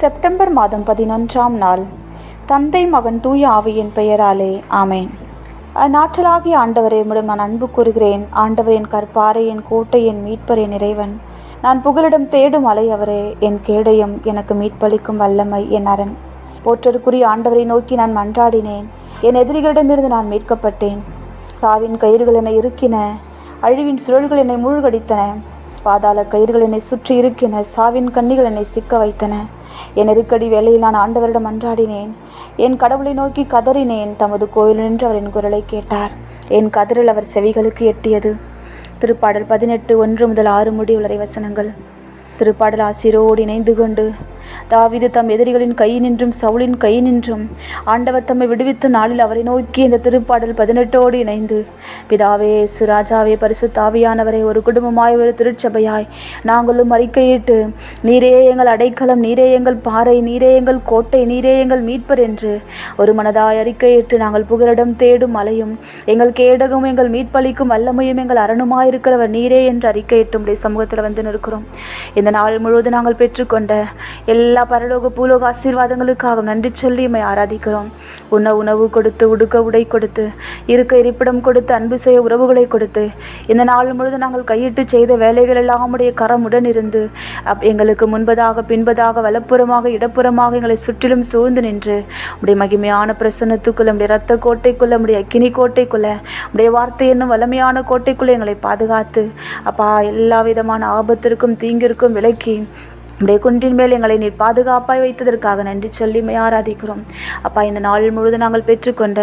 September மாதம் பதினொன்றாம் நாள். தந்தை மகன் தூய ஆவியின் பெயராலே ஆமேன். அந்நாற்றலாகிய ஆண்டவரே உம்மிடம் நான் அன்பு கூறுகிறேன். ஆண்டவரின் கற்பாறையின் கோட்டையின் மீட்பரின் இறைவன் நான் புகலிடம் தேடும் அலை அவரே என் கேடயம் எனக்கு மீட்பளிக்கும் வல்லமை என் அரண். போற்றருக்குரிய ஆண்டவரை நோக்கி நான் மன்றாடினேன். என் எதிரிகளிடமிருந்து நான் மீட்கப்பட்டேன். தாவின் கயிறுகள் என்னை இறுக்கின. அழிவின் சுழல்கள் என்னை மூழ்கடித்தன. பாதாள கயிறுகள் என்னை சுற்றி இருக்கின சாவின் கண்ணிகள் என்னை சிக்க வைத்தன. என் நெருக்கடி வேலையில் நான் ஆண்டவரிடம் அன்றாடினேன். என் கடவுளை நோக்கி கதறினேன். தமது கோயில் நின்று அவர் என் குரலை கேட்டார். என் கதறல் அவர் செவிகளுக்கு எட்டியது. திருப்பாடல் பதினெட்டு ஒன்று முதல் ஆறு முடி உள்ள வசனங்கள். திருப்பாடல் ஆசிரோடு இணைந்து கொண்டு தாவிது தம் எதிரிகளின் கை நின்றும் சவுளின் கை நின்றும். ஆண்டவர் தம்மை விடுவித்த நாளில் அவரை நோக்கி இந்த திருப்பாடல் பதினெட்டோடு இணைந்து பிதாவே சுராஜாவே பரிசு தாவியானவரை ஒரு குடும்பமாய் ஒரு திருச்சபையாய் நாங்களும் அறிக்கையிட்டு நீரே எங்கள் அடைக்கலம் நீரே எங்கள் பாறை நீரே எங்கள் கோட்டை நீரே எங்கள் மீட்பர் என்று ஒரு மனதாய் அறிக்கையிட்டு நாங்கள் புகலிடம் தேடும் மலையும் எங்கள் கேடகம் எங்கள் மீட்பளிக்கும் வல்லமையும் எங்கள் அரணுமாயிருக்கிறவர் நீரே என்று அறிக்கையிட்டும் சமூகத்தில் வந்து நிற்கிறோம். இந்த நாள் முழுவதும் நாங்கள் பெற்றுக்கொண்ட எல்லா பரலோக பூலோக ஆசீர்வாதங்களுக்காக நன்றி சொல்லி உம்மை ஆராதிக்கிறோம். உண்ண உணவு கொடுத்து உடுக்க உடை கொடுத்து இருக்க இருப்பிடம் கொடுத்து அன்பு செய்ய உறவுகளை கொடுத்து இந்த நாள் முழுதும் நாங்கள் கையிட்டு செய்த வேலைகள் எல்லாம் உடைய கரமுடன் இருந்து அப் எங்களுக்கு முன்பதாக பின்பதாக வலப்புறமாக இடப்புறமாக எங்களை சுற்றிலும் சூழ்ந்து நின்று உடைய மகிமையான பிரசன்னத்துக்குள்ள நம்முடைய ரத்த கோட்டைக்குள்ள உடைய அக்கினி கோட்டைக்குள்ள உடைய வார்த்தை என்னும் வலிமையான கோட்டைக்குள்ளே எங்களை பாதுகாத்து அப்பா எல்லா விதமான ஆபத்திற்கும் தீங்கிற்கும் விலக்கி உடைய குன்றின் மேல் எங்களை நீர் பாதுகாப்பாய் வைத்ததற்காக நன்றி சொல்லி ஆராதிக்கிறோம். அப்பா இந்த நாள் முழுதும் நாங்கள் பெற்றுக்கொண்ட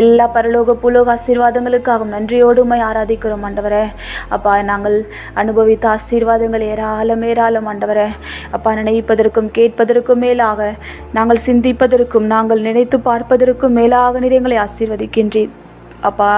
எல்லா பரலோக புலோக ஆசீர்வாதங்களுக்காகவும் நன்றியோடு ஆராதிக்கிறோம் ஆண்டவரே. அப்பா நாங்கள் அனுபவித்த ஆசீர்வாதங்கள் ஏராளம் ஏராளம் ஆண்டவரே. அப்பா நினைப்பதற்கும் கேட்பதற்கும் மேலாக நாங்கள் சிந்திப்பதற்கும் நாங்கள் நினைத்து பார்ப்பதற்கும் மேலாக நீர் எங்களை ஆசீர்வதிக்கின்றீர். அப்பா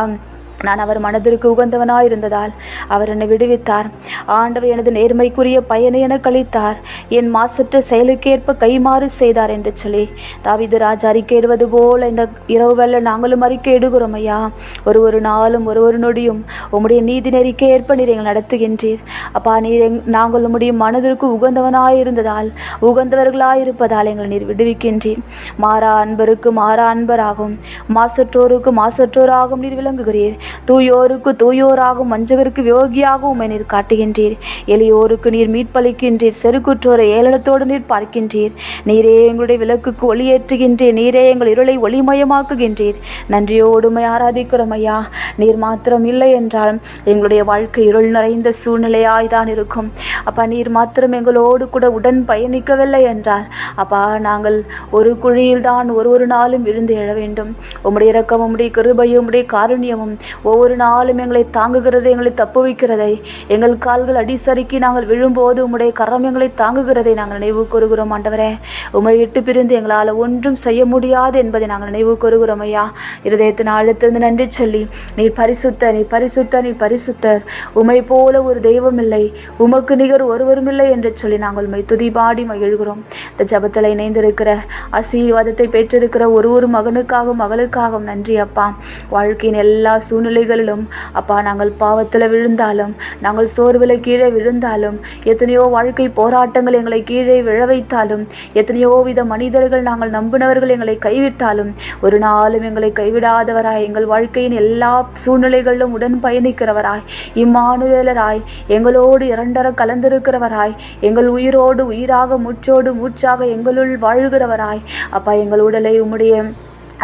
நான் அவர் மனதிற்கு உகந்தவனாயிருந்ததால் அவர் என்னை விடுவித்தார். ஆண்டவர் எனது நேர்மைக்குரிய பயனை என கழித்தார். என் மாசற்ற செயலுக்கேற்ப கைமாறு செய்தார் என்று சொல்லி தாவிது ராஜா அறிக்கையிடுவது போல இந்த இரவு வேளை நாங்களும் அறிக்கையிடுகிறோம் ஐயா. ஒரு ஒரு நாளும் ஒரு ஒரு நொடியும் உம்முடைய நீதி நெறிக்கு ஏற்ப நீர் எங்கள் நடத்துகின்றீர். அப்பா நீர் எங் நாங்கள் உம்முடைய மனதிற்கு உகந்தவனாயிருந்ததால் உகந்தவர்களாயிருப்பதால் எங்களை நீர் விடுவிக்கின்றீர். மாறா அன்பருக்கு மாறா அன்பராகும். மாசற்றோருக்கு மாசற்றோராகும் நீர் விளங்குகிறீர். தூயோருக்கு தூயோராகும் வஞ்சகருக்கு யோகியாகவும் நீர் காட்டுகின்றீர். எளியோருக்கு நீர் மீட்பளிக்கின்றீர். செருக்குற்றோரை ஏளனத்தோடு நீர் பார்க்கின்றீர். நீரே எங்களுடைய விளக்குக்கு ஒளியேற்றுகின்றீர் நீரே எங்கள் இருளை ஒளிமயமாக்குகின்றீர். நன்றியோடுமை ஆராதிக்கிறோம் ஐயா. நீர் மாத்திரம் இல்லை என்றால் எங்களுடைய வாழ்க்கை இருள் நிறைந்த சூழ்நிலையாய் தான் இருக்கும். அப்பா நீர் மாத்திரம் எங்களோடு கூட உடன் பயணிக்கவில்லை என்றால் அப்பா நாங்கள் ஒரு குழியில் தான் ஒரு ஒரு நாளும் விழுந்து எழ வேண்டும். உம்முடைய இரக்கமும் உம்முடைய கிருபையும் உம்முடைய காருண்யமும் ஒவ்வொரு நாளும் எங்களை தாங்குகிறது எங்களை தப்பு வைக்கிறதை. எங்கள் கால்கள் அடிசறுக்கி நாங்கள் விழும்போது உம்முடைய கரம் எங்களை தாங்குகிறதை நாங்கள் நினைவு கூறுகிறோம் ஆண்டவரே. உமை இட்டு பிரிந்து எங்களால் ஒன்றும் செய்ய முடியாது என்பதை நாங்கள் நினைவு கூறுகிறோம் ஐயா. இருதயத்தின் ஆழத்திலிருந்து நன்றி சொல்லி நீ பரிசுத்த நீ பரிசுத்த நீ பரிசுத்தர். உமை போல ஒரு தெய்வம் இல்லை. உமக்கு நிகர் ஒருவரும் இல்லை என்று சொல்லி நாங்கள் உண்மை துதிபாடி மகிழ்கிறோம். இந்த ஜபத்தில் இணைந்திருக்கிற ஆசீர்வாதத்தை பெற்றிருக்கிற ஒரு ஒரு மகனுக்காகவும் மகளுக்காகவும் நன்றி அப்பா. வாழ்க்கையின் எல்லா சூழ்நிலைகளிலும் அப்பா நாங்கள் பாவத்தில் விழுந்தாலும் நாங்கள் சோர்வில் கீழே விழுந்தாலும் எத்தனையோ வாழ்க்கை போராட்டங்கள் எங்களை கீழே விழ வைத்தாலும் எத்தனையோ வித மனிதர்கள் நாங்கள் நம்பினவர்கள் எங்களை கைவிட்டாலும் ஒரு நாளும் எங்களை கைவிடாதவராய் எங்கள் வாழ்க்கையின் எல்லா சூழ்நிலைகளிலும் உடன் பயணிக்கிறவராய் இம்மானுவேலராய் எங்களோடு இரண்டர கலந்திருக்கிறவராய் எங்கள் உயிரோடு உயிராக மூச்சோடு மூச்சாக எங்களுள் வாழ்கிறவராய் அப்பா எங்கள் உடலை உம்முடைய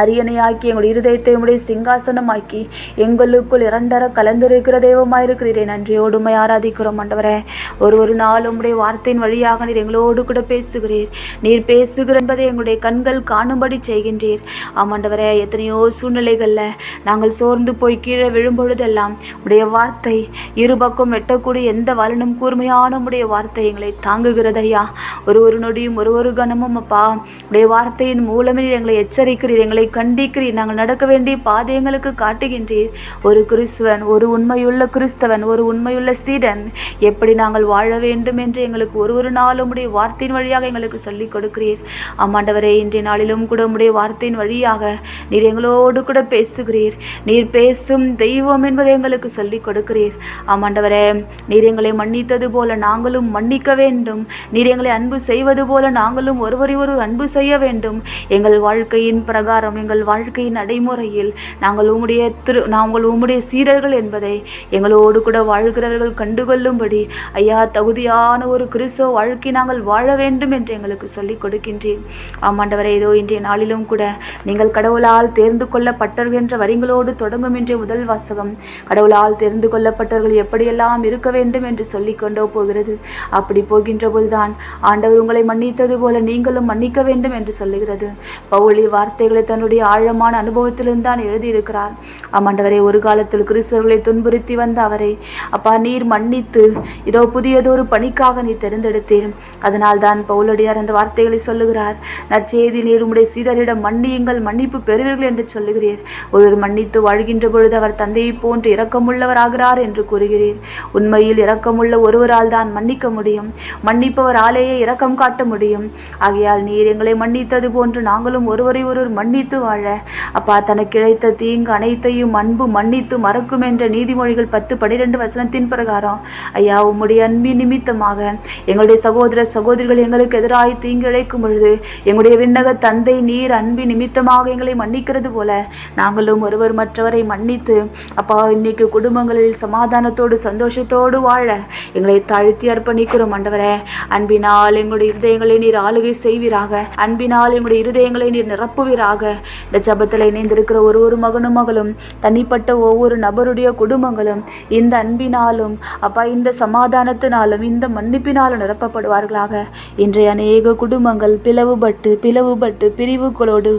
அரியணையாக்கி எங்களுடைய இருதயத்தை உடைய சிங்காசனமாக்கி எங்களுக்குள் இரண்டர கலந்திருக்கிற தெய்வமாயிருக்கிறீரே. நன்றியோடுமை ஆராதிக்கிறோம் ஆண்டவரே. ஒரு ஒரு நாள் உம்முடைய வார்த்தையின் வழியாக நீர் எங்களோடு கூட பேசுகிறீர். நீர் பேசுகிற என்பதை எங்களுடைய கண்கள் காணும்படி செய்கின்றீர். ஆமாண்டவரே எத்தனையோ சூழ்நிலைகளில் நாங்கள் சோர்ந்து போய் கீழே விழும்பொழுதெல்லாம் உடைய வார்த்தை இருபக்கம் வெட்டக்கூடிய எந்த வலனும் கூர்மையான உடைய வார்த்தை எங்களை தாங்குகிறதையா ஒரு ஒரு நொடியும் ஒரு ஒரு கணமும் அப்பா உடைய வார்த்தையின் மூலமே எங்களை எச்சரிக்கிறீர். எங்களை எங்களை கண்டிக்கிறீர். நாங்கள் நடக்க வேண்டிய பாதை எங்களுக்கு காட்டுகின்றீர். ஒரு கிறிஸ்துவன் ஒரு உண்மையுள்ள கிறிஸ்தவன் ஒரு உண்மையுள்ள சீடன் எப்படி நாங்கள் வாழ வேண்டும் என்று எங்களுக்கு ஒரு ஒரு நாளும் உடைய வார்த்தையின் வழியாக எங்களுக்கு சொல்லிக் கொடுக்கிறீர். ஆமாண்டவரே இன்றைய நாளிலும் கூட உடைய வார்த்தையின் வழியாக நீர் எங்களோடு கூட பேசுகிறீர். நீர் பேசும் தெய்வம் என்பதை எங்களுக்கு சொல்லிக் கொடுக்கிறீர். ஆமாண்டவரே நீர் எங்களை மன்னித்தது போல நாங்களும் மன்னிக்க வேண்டும். நீர் எங்களை அன்பு செய்வது போல நாங்களும் ஒருவரை ஒருவர் அன்பு செய்ய வேண்டும். எங்கள் வாழ்க்கையின் பிரகாரம் எங்கள் வாழ்க்கையின் நடைமுறையில் நாங்கள் உம்முடைய திரு நாங்கள் உம்முடைய சீரர்கள் என்பதை எங்களோடு கூட வாழ்கிறவர்கள் கண்டுகொள்ளும்படி ஐயா தகுதியான ஒரு கிறிஸ்தவ வாழ்க்கை நாங்கள் வாழ வேண்டும் என்று எங்களுக்கு சொல்லிக் கொடுக்கின்றேன். ஆமாண்டவரை ஏதோ இன்றைய நாளிலும் கூட நீங்கள் கடவுளால் தேர்ந்து கொள்ளப்பட்டவர்கள் என்ற வரிகளோடு தொடங்கும் இன்றைய முதல் வாசகம். கடவுளால் தேர்ந்து கொள்ளப்பட்டவர்கள் எப்படியெல்லாம் இருக்க வேண்டும் என்று சொல்லிக் கொண்டோ போகிறது. அப்படி போகின்ற போதுதான் ஆண்டவர் உங்களை மன்னித்தது போல நீங்களும் மன்னிக்க வேண்டும் என்று சொல்லுகிறது. பவுளி வார்த்தைகளை தன்னுடைய ஆழமான அனுபவத்திலிருந்து தான் எழுதியிருக்கிறார். ஆமாண்டவரே ஒரு காலத்தில் கிறிஸ்தவர்களை துன்புறுத்தி வந்த அவரை அப்பா நீர் மன்னித்து இதோ புதியதொரு பணிக்காக நீ தெரிந்தெடுத்தேன் அதனால் தான் பவுலடியார் அந்த வார்த்தைகளை சொல்லுகிறார். நற்செய்தி நீர் உடைய சீடரிடம் மன்னியுங்கள் மன்னிப்பு பெறுவீர்கள் என்று சொல்லுகிறீர். ஒருவர் மன்னித்து வாழ்கின்ற பொழுது அவர் தந்தையை போன்று இரக்கமுள்ளவராகிறார் என்று கூறுகிறீர். உண்மையில் இரக்கமுள்ள ஒருவரால் தான் மன்னிக்க முடியும். மன்னிப்பவராலேயே இரக்கம் காட்ட முடியும். ஆகையால் நீர் எங்களை மன்னித்தது போன்று நாங்களும் ஒருவரை ஒருவர் மன்னித்து வாழ. அப்பா தனக்கு கிடைத்த தீங்கு அனைத்தையும் அன்பு மன்னித்து மறக்கும் என்ற நீதிமொழிகள் பத்து பனிரெண்டு வசனத்தின் பிரகாரம் ஐயா உம்முடைய அன்பின் நிமித்தமாக எங்களுடைய சகோதர சகோதரிகள் எங்களுக்கு எதிராய் தீங்கு இழைக்கும் பொழுது எங்களுடைய விண்ணக தந்தை நீர் அன்பின் நிமித்தமாக எங்களை மன்னிக்கிறது போல நாங்களும் ஒருவர் மற்றவரை மன்னித்து அப்பா இன்னைக்கு குடும்பங்களில் சமாதானத்தோடு சந்தோஷத்தோடு வாழ எங்களை தாழ்த்தி அர்ப்பணிக்கிறோம் ஆண்டவரே. அன்பினால் எங்களுடைய இருதயங்களை நீர் ஆளுகை செய்வீராக. அன்பினால் எங்களுடைய இருதயங்களை நீர் நிரப்புவீராக. இந்த ஜபத்தில் இணைந்திருக்கிற ஒரு ஒரு மகனும் மகளும் தனிப்பட்ட ஒவ்வொரு நபருடைய குடும்பங்களும் இந்த அன்பினாலும் அப்பா இந்த சமாதானத்தினாலும் இந்த மன்னிப்பினாலும் நிரப்பப்படுவார்களாக. இன்றைய அநேக குடும்பங்கள் பிளவுபட்டு பிளவுபட்டு பிரிவுகளோடு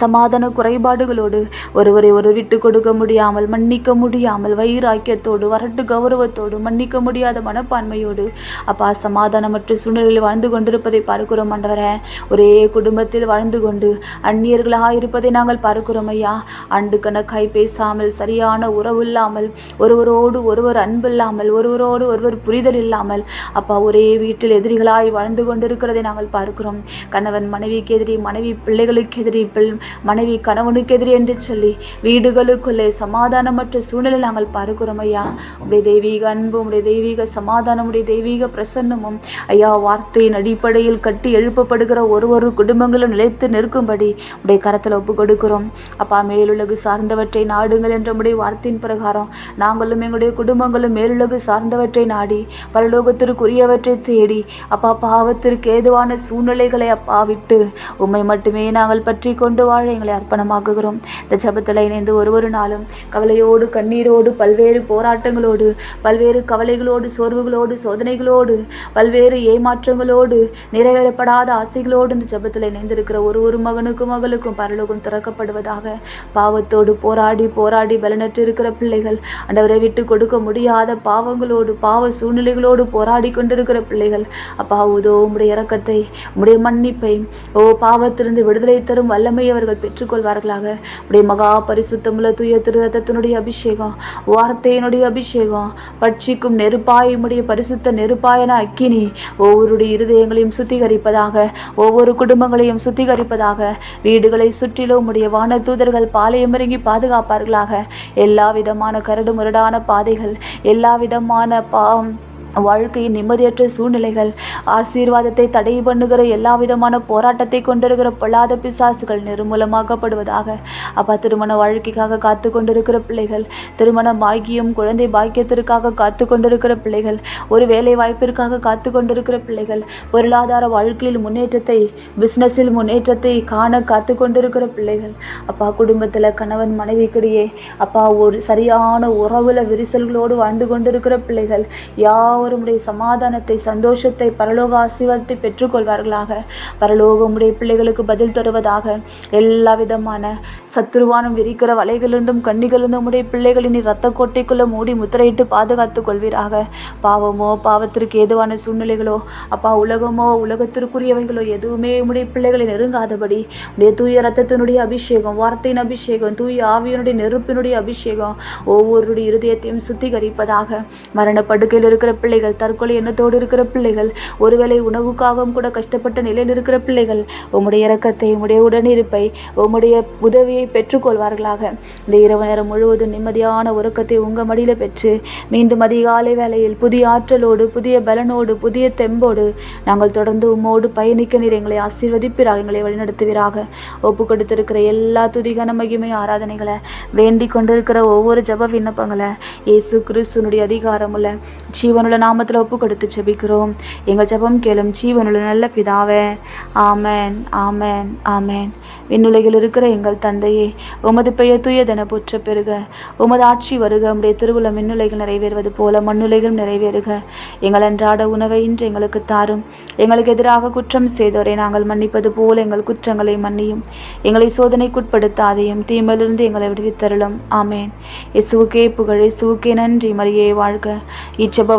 சமாதான குறைபாடுகளோடு ஒருவரை ஒரு விட்டு கொடுக்க முடியாமல் மன்னிக்க முடியாமல் வைராக்கியத்தோடு வரட்டு கௌரவத்தோடு மன்னிக்க முடியாத மனப்பான்மையோடு அப்பா சமாதானமற்ற சூழ்நிலையில் வாழ்ந்து கொண்டிருப்பதை பார்க்கிறோம் ஆண்டவரே. ஒரே குடும்பத்தில் வாழ்ந்து கொண்டு அந்நியர்களாக இருப்பதை நாங்கள் பார்க்கிறோம் ஐயா. ஆண்டு கணக்காய் பேசாமல் சரியான உறவு இல்லாமல் ஒருவரோடு ஒருவர் அன்பில்லாமல் ஒருவரோடு ஒருவர் புரிதல் இல்லாமல் அப்பா ஒரே வீட்டில் எதிரிகளாய் வாழ்ந்து கொண்டிருக்கிறதை நாங்கள் பார்க்கிறோம். கணவன் மனைவிக்கு எதிரி மனைவி பிள்ளைகளுக்கு எதிரி பிள் மனைவி கணவனுக்கு எதிரி என்று சொல்லி வீடுகளுக்குள்ளே சமாதானமற்ற சூழ்நிலை நாங்கள் பார்க்கிறோம் ஐயா. உடைய தெய்வீக அன்பு உடைய தெய்வீக சமாதானம் உடைய தெய்வீக பிரசன்னமும் ஐயா வார்த்தையின் அடிப்படையில் கட்டி எழுப்பப்படுகிற ஒரு ஒரு குடும்பங்களும் நிலைத்து நிற்கும்படி உடைய கரத்தில் ஒப்பு கொடுக்கிறோம் அப்பா மேலுலகு சார்ந்தவற்றை நாடுங்கள் என்ற உடைய வார்த்தையின் பிரகாரம் நாங்களும் எங்களுடைய குடும்பங்களும் மேலுலகு சார்ந்தவற்றை நாடி பரலோகத்திற்குரியவற்றை தேடி அப்பா பாவத்திற்கு ஏதுவான சூழ்நிலைகளை அப்பா விட்டு உம்மை மட்டுமே நாங்கள் பற்றி கொண்டு வாழ எங்களை அர்ப்பணமாக்குகிறோம். இந்த ஜபத்தில் இணைந்து ஒரு ஒரு நாளும் கவலையோடு கண்ணீரோடு பல்வேறு போராட்டங்களோடு பல்வேறு கவலைகளோடு சோர்வுகளோடு சோதனைகளோடு பல்வேறு ஏமாற்றங்களோடு நிறைவேறப்படாத ஆசைகளோடு இந்த ஜபத்தில் இணைந்திருக்கிற ஒரு ஒரு மகனுக்கும் மகளுக்கும் பரலோகம் திறக்கப்படுவதாக பாவத்தோடு போராடி போராடி பலனற்று இருக்கிற பிள்ளைகள் ஆண்டவரை விட்டு கொடுக்க முடியாத பாவங்களோடு பாவ சூழ்நிலைகளோடு போராடி கொண்டிருக்கிற பிள்ளைகள் அப்பா உதோ உம்முடைய இறக்கத்தை உம்முடைய மன்னிப்பை ஓ பாவத்திலிருந்து விடுதலை தரும் வல்லமையை அவர்கள் பெற்றுக்கொள்வார்களாக. உடைய மகா பரிசுத்தமுள்ள தூய திருரத்தத்தினுடைய அபிஷேகம் வார்த்தையினுடைய அபிஷேகம் பட்சிக்கும் நெருப்பாய் பரிசுத்த நெருப்பாயன அக்கினி ஒவ்வொருடைய இருதயங்களையும் சுத்திகரிப்பதாக ஒவ்வொரு குடும்பங்களையும் சுத்திகரிப்பதாக வீடுகளை சுற்றிலும் உடைய வான தூதர்கள் பாலையம் இறங்கி பாதுகாப்பார்களாக. எல்லா விதமான கரடு முரடான பாதைகள் எல்லா விதமான பா வாழ்க்கையின் நிம்மதியற்ற சூழ்நிலைகள் ஆசீர்வாதத்தை தடை பண்ணுகிற எல்லா விதமான போராட்டத்தை கொண்டிருக்கிற பொல்லாத பிசாசுகள் நிர்மூலமாக்கப்படுவதாக அப்பா திருமண வாழ்க்கைக்காக காத்து கொண்டிருக்கிற பிள்ளைகள் திருமண பாக்கியம் குழந்தை பாக்கியத்திற்காக காத்து கொண்டிருக்கிற பிள்ளைகள் ஒரு வேலை வாய்ப்பிற்காக காத்து கொண்டிருக்கிற பிள்ளைகள் பொருளாதார வாழ்க்கையில் முன்னேற்றத்தை பிஸ்னஸில் முன்னேற்றத்தை காண காத்து கொண்டிருக்கிற பிள்ளைகள் அப்பா குடும்பத்தில் கணவன் மனைவிக்கிடையே அப்பா ஒரு சரியான உறவுல விரிசல்களோடு வாழ்ந்து கொண்டிருக்கிற பிள்ளைகள் யாவரும் எல்லோரும் உடைய சமாதானத்தை சந்தோஷத்தை பரலோக ஆசீர்வாதத்தை பெற்றுக்கொள்வார்களாக. பரலோகம் உடைய பிள்ளைகளுக்கு பதில் தருவதாக. எல்லா விதமான சத்துருவானம் விரிக்கிற வலைகளிலிருந்தும் கண்ணிகளிலிருந்தும் உடைய பிள்ளைகளின் இரத்த கோட்டைக்குள்ளே மூடி முத்திரையிட்டு பாதுகாத்துக் கொள்வீராக. பாவமோ பாவத்திற்கு ஏதுவான சூழ்நிலைகளோ அப்பா உலகமோ உலகத்திற்குரியவைகளோ எதுவுமே உடைய பிள்ளைகளை நெருங்காதபடி உடைய தூய ரத்தத்தினுடைய அபிஷேகம் வார்த்தையின் அபிஷேகம் தூய ஆவியனுடைய நெருப்பினுடைய அபிஷேகம் ஒவ்வொருடைய இருதயத்தையும் சுத்திகரிப்பதாக. மரண படுக்கையில் இருக்கிற பிள்ளைகள் தற்கொலை எண்ணத்தோடு இருக்கிற பிள்ளைகள் ஒருவேளை உணவுக்காகவும் கூட கஷ்டப்பட்ட நிலையில் இருக்கிற பிள்ளைகள் உம்முடைய இரக்கத்தை உம்முடைய உடனிருப்பை உம்முடைய உதவியை பெற்றுக்கொள்வார்களாக. இந்த இரவு நேரம் முழுவதும் நிம்மதியான உறக்கத்தை உங்கள் மடியில் பெற்று மீண்டும் அதிகாலை வேளையில் புதிய ஆற்றலோடு புதிய பலனோடு புதிய தெம்போடு நாங்கள் தொடர்ந்து உம்மோடு பயணிக்க நீர் எங்களை ஆசீர்வதிப்பிறாக எங்களை வழிநடத்துவீராக. ஒப்பு கொடுத்திருக்கிற எல்லா துதிகன மகிமை ஆராதனைகளை வேண்டிக் கொண்டிருக்கிற ஒவ்வொரு ஜப விண்ணப்பங்களை இயேசு கிறிஸ்துனுடைய அதிகாரமுள்ள ஜீவனுள்ள நாமத்தில் ஒப்பு கொடுத்து செபிக்கிறோம் எங்கள் ஜெபம் கேளும் ஜீவனுள்ள நல்ல பிதாவே. ஆமென் ஆமேன் ஆமென். விண்ணுலகில் இருக்கிற எங்கள் தந்தையே உமது பெயர் தூயதென போற்ற பெருக உமது ஆட்சி வருக உடைய திருவுள்ள மின்னுலைகள் நிறைவேறுவது போல மண்ணுலைகள் நிறைவேறுக. எங்கள் அன்றாட உணவை இன்று எங்களுக்கு தாரும். எங்களுக்கு எதிராக குற்றம் செய்தோரை நாங்கள் மன்னிப்பது போல எங்கள் குற்றங்களை மன்னியும். எங்களை சோதனைக்குட்படுத்தாதையும் தீமையிலிருந்து எங்களை விடுவித்தருளும். ஆமேன். இசுவுக்கே புகழ் இசுவுக்கே நன்றி மரியே வாழ்க. இச்செப